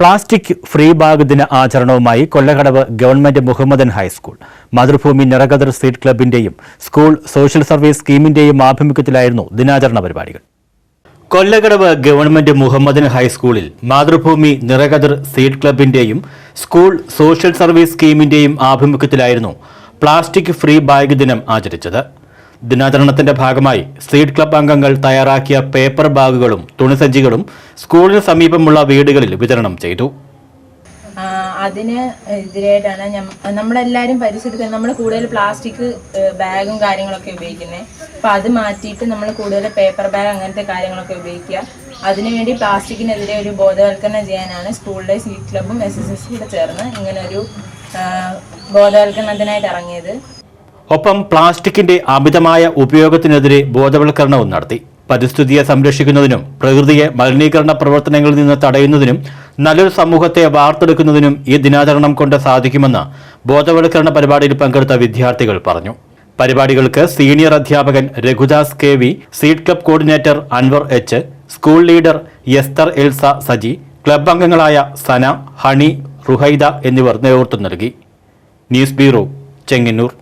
Plastic free bag ദിന ആചരണവുമായി Kollakadavu government Muhammadan high school. Mathrubhumi Nirakathir seed ക്ലബിന്റെയും school social service സ്കീമിന്റെയും ആഭിമുഖ്യത്തിലായിരുന്നു ദിനാചരണ പരിപാടികൾ. കൊല്ലകടവ് ഗവൺമെന്റ് മുഹമ്മദൻ ഹൈസ്കൂളിൽ മാതൃഭൂമി നിറകദർ സീറ്റ് ക്ലബിന്റെയും സ്കൂൾ സോഷ്യൽ സർവീസ് സ്കീമിന്റെയും ആഭിമുഖ്യത്തിലായിരുന്നു പ്ലാസ്റ്റിക് ഫ്രീ ബാഗ് ദിനം ആചരിച്ചത്. ദിനാചരണത്തിന്റെ ഭാഗമായി സ്ട്രീറ്റ് ക്ലബ് അംഗങ്ങൾ തയ്യാറാക്കിയ പേപ്പർ ബാഗുകളും തുണിസഞ്ചികളും സ്കൂളിന് സമീപമുള്ള വീടുകളിൽ വിതരണം ചെയ്തു. അതിന് എതിരായിട്ടാണ് നമ്മളെല്ലാവരും പരിസരത്ത് നമ്മൾ കൂടുതൽ പ്ലാസ്റ്റിക് ബാഗും കാര്യങ്ങളൊക്കെ ഉപയോഗിക്കുന്നത് അപ്പോൾ അത് മാറ്റിയിട്ട് നമ്മൾ കൂടുതൽ പേപ്പർ ബാഗ് അങ്ങനത്തെ കാര്യങ്ങളൊക്കെ ഉപയോഗിക്കുക. അതിനുവേണ്ടി പ്ലാസ്റ്റിക്കിനെതിരെ ഒരു ബോധവൽക്കരണം ചെയ്യാനാണ് സ്കൂളിലെ സീറ്റ് ക്ലബും എസ് എസ് എസ് കൂടെ ചേർന്ന് ഇങ്ങനെ ഒരു ബോധവൽക്കരണത്തിനായിട്ട് ഇറങ്ങിയത്. ഒപ്പം പ്ലാസ്റ്റിക്കിന്റെ അമിതമായ ഉപയോഗത്തിനെതിരെ ബോധവൽക്കരണവും നടത്തി. പരിസ്ഥിതിയെ സംരക്ഷിക്കുന്നതിനും പ്രകൃതിയെ മലിനീകരണ പ്രവർത്തനങ്ങളിൽ നിന്ന് തടയുന്നതിനും നല്ലൊരു സമൂഹത്തെ വാർത്തെടുക്കുന്നതിനും ഈ ദിനാചരണം കൊണ്ട് സാധിക്കുമെന്ന് ബോധവൽക്കരണ പരിപാടിയിൽ പങ്കെടുത്ത വിദ്യാർത്ഥികൾ പറഞ്ഞു. പരിപാടികൾക്ക് സീനിയർ അധ്യാപകൻ Raghudas K V seed club coordinator Anwar H school leader Esther Elsa Saji club അംഗങ്ങളായ സന ഹണി റുഹൈദ എന്നിവർ നേതൃത്വം നൽകി. News bureau Chengannur.